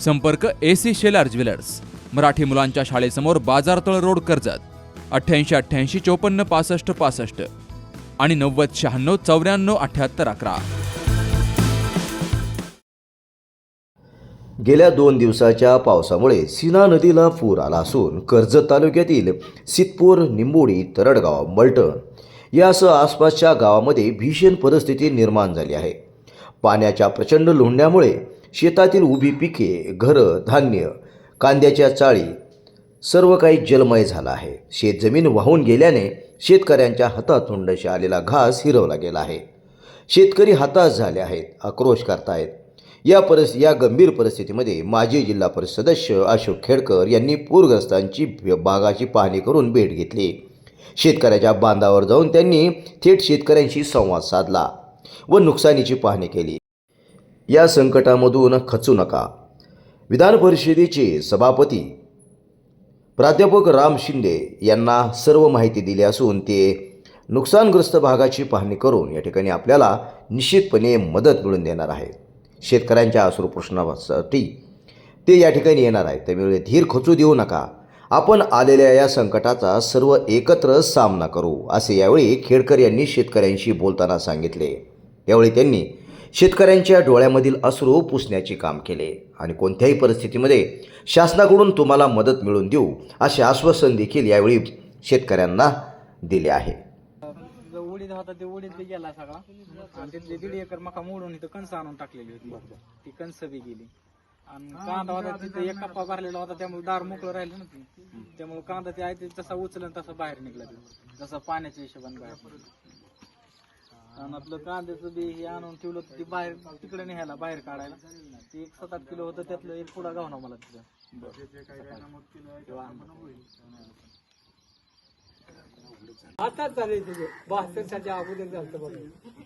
संपर्क A C Shelar jewellers Marathi मुलांच्या शाळेसमोर बाजारतळ रोड कर्जत. अठ्ठ्याऐंशी अठ्ठ्याऐंशी चोपन्न पासष्ट पासष्ट. आणि नव्वद शहाण्णव चौऱ्याण्णव अठ्ठ्याहत्तर अकरा. गेल्या दोन दिवसाच्या पावसामुळे सीना नदीला पूर आला असून कर्जत तालुक्यातील सितपूर निंबोडी तरडगाव मलटण यासह आसपासच्या गावामध्ये भीषण परिस्थिती निर्माण झाली आहे. पाण्याच्या प्रचंड लोंढ्यामुळे शेतातील उभी पिके घरं धान्य कांद्याच्या चाळी सर्व काही जलमय झालं आहे. शेतजमीन वाहून गेल्याने शेतकऱ्यांच्या हातातोंडशी आलेला घास हिरवला गेला आहे. शेतकरी हताश झाले आहेत आक्रोश करतायत. या परिस या गंभीर परिस्थितीमध्ये माजी जिल्हा परिषद सदस्य अशोक खेडकर यांनी पूरग्रस्तांची बागाची पाहणी करून भेट घेतली. शेतकऱ्याच्या बांधावर जाऊन त्यांनी थेट शेतकऱ्यांशी संवाद साधला व नुकसानीची पाहणी केली. या संकटामधून खचू नका. विधान परिषदेचे सभापती प्राध्यापक राम शिंदे यांना सर्व माहिती दिली असून ते नुकसानग्रस्त भागाची पाहणी करून या ठिकाणी आपल्याला निश्चितपणे मदत मिळून देणार आहेत. शेतकऱ्यांच्या अश्रू प्रश्नासाठी ते या ठिकाणी येणार आहेत. त्यामुळे धीर खचू देऊ नका. आपण आलेल्या या संकटाचा सर्व एकत्र सामना करू असे यावेळी खेडकर यांनी शेतकऱ्यांशी बोलताना सांगितले. यावेळी त्यांनी शेतकऱ्यांच्या डोळ्यामधील अश्रू पुसण्याचे काम केले. आणि कोणत्याही परिस्थितीमध्ये शासनाकडून तुम्हाला मदत मिळवून देऊ असे आश्वासन देखील यावेळी शेतकऱ्यांना दिले आहे. जो उडीद होता ते उडीद बी गेला सगळा. आणि तिथले दीड एकर मका मोडून इथं कणसं आणून टाकलेली होती. ती कणसं बी गेली. आणि कांदा होता तिथे एक कप्पा भरलेला होता त्यामुळे दार मोकळं राहिलं ना ते. त्यामुळे कांदा ते आहे ते जसा उचलन तसा बाहेर निघला जसं जसा पाण्याच्या हिशोबाने बाहेर आणि आपलं कांद्याचं बी हे आणून ठेवलं होतं ते बाहेर तिकडे न्यायला बाहेर काढायला. ते एक सात आठ किलो होतं त्यातलं एक पुढा गावना मला तिथं. आताच झाले तुझे. बहात्तरच्या अगोदर झालं बघ.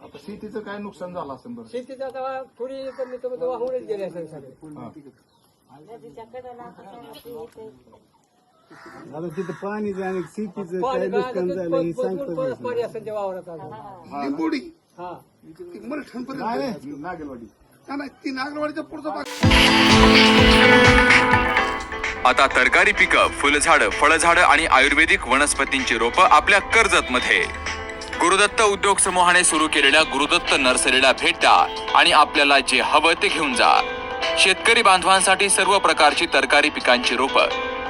आता शेतीचं काय नुकसान झालं असेल बरं? शेतीचा आता थोडी कमी तर वाहूनच गेले असेल सगळे. आता तिथं पाणी आणि शेतीचं काय नुकसान झालं हे सांगतो पाणी असेल त्या वावरात आता. लिंबोडी हा. ती मलठणपर्यंत नाही नागेलवाडी. नाही ती नागेलवाडीचा पुढचा भाग. आता तरकारी पिकं फुलझाडं फळझाडं आणि आयुर्वेदिक वनस्पतींची रोपं आपल्या कर्जत मध्ये गुरुदत्त उद्योग समूहाने सुरू केलेल्या गुरुदत्त नर्सरीला भेट द्या आणि आपल्याला जे हवं ते घेऊन जा. शेतकरी बांधवांसाठी सर्व प्रकारची तरकारी पिकांची रोपं